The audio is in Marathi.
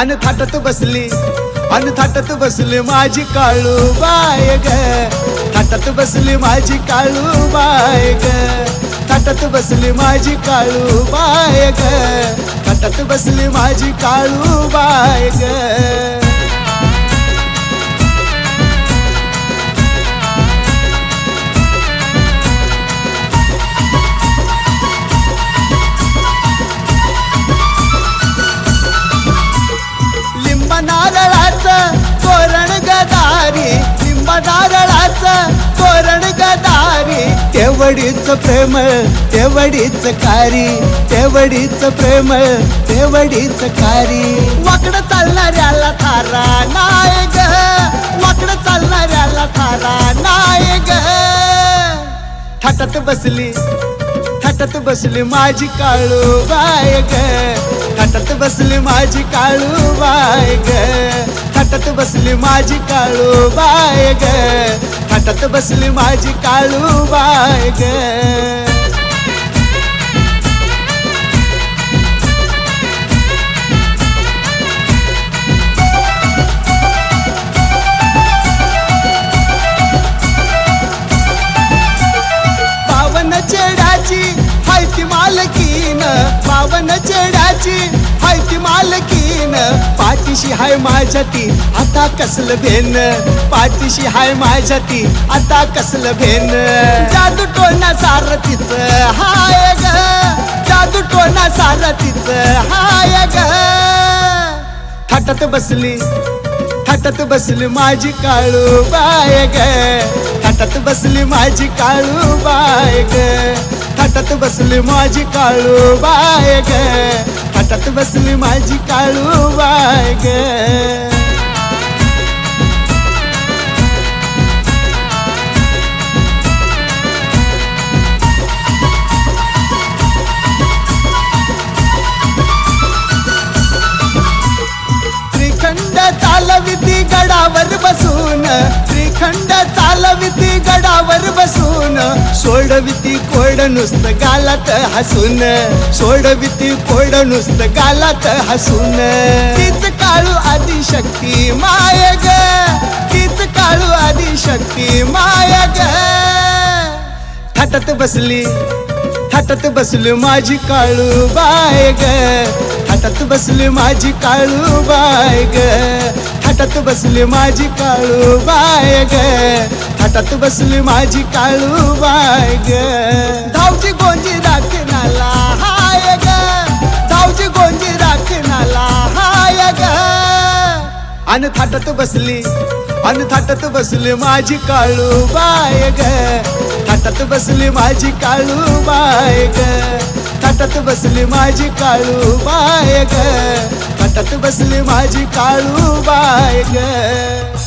अन थाटत बसली अन थाटत बसली माझी काळू बाय ग. थाटत बसली माझी काळू बाय ग. थाटत बसली माझी काळू बाय ग. थाटत बसली माझी काळू बाय ग. तेवढीच प्रेम तेवढीच कारी तेवढीच प्रेम तेवढीच कारी. वाकड चालणाऱ्याला थारा नाय ग वाकडं चालणाऱ्याला थारा नाय ग. थाटात बसली थाटात बसली माझी काळू बाय ग. थाटात बसली माझी काळू बाय ग. थाटात बसली माझी काळू बाय ग. थाटात बसली माझी काळू बाय ग. पावन चेडाची हायती मालकीन. पावन चेडाची हायती मालकी पाठीशी हाय माझ्या ती आता कसलं भेन पाठीशी हाय माझ्या ती आता कसलं भेन जादू टोना सारथीच हाय ग. जादू टोना सारथीच हाय ग. थाटात बसली थाटात बसली माझी काळू बाय ग. थाटात बसली माझी काळू बाय ग. थाटात बसली माझी काळू बाय ग. थाटात बसली माझी काळू बाय ग. त्रिखंड चालविती गडावर बसून त्रिखंड चालविती गडावर बसून सोडविती कोण नुसतं गालात हसून. सोडविती कोड नुसतं गालात हसून. तीच काळू आदिशक्ती माय ग. तीच काळू आदिशक्ती माय ग. थाटात बसली थाटात बसली माझी काळू बाय ग. थाटात बसली माझी काळू बाय ग. थाटात बसली माझी काळू बाय ग. थाटात बसली माझी काळू बाय ग. धावची गोंजी राखणाला हाय ग. धावची गोंजी राखणाला हाय ग. अन थाटात बसली अन थाटात बसली माझी काळू बाय ग. थाटात बसली माझी काळू बाय ग. थाटात बसली माझी काळू बाय ग. थाटात बसली माझी काळू बाय ग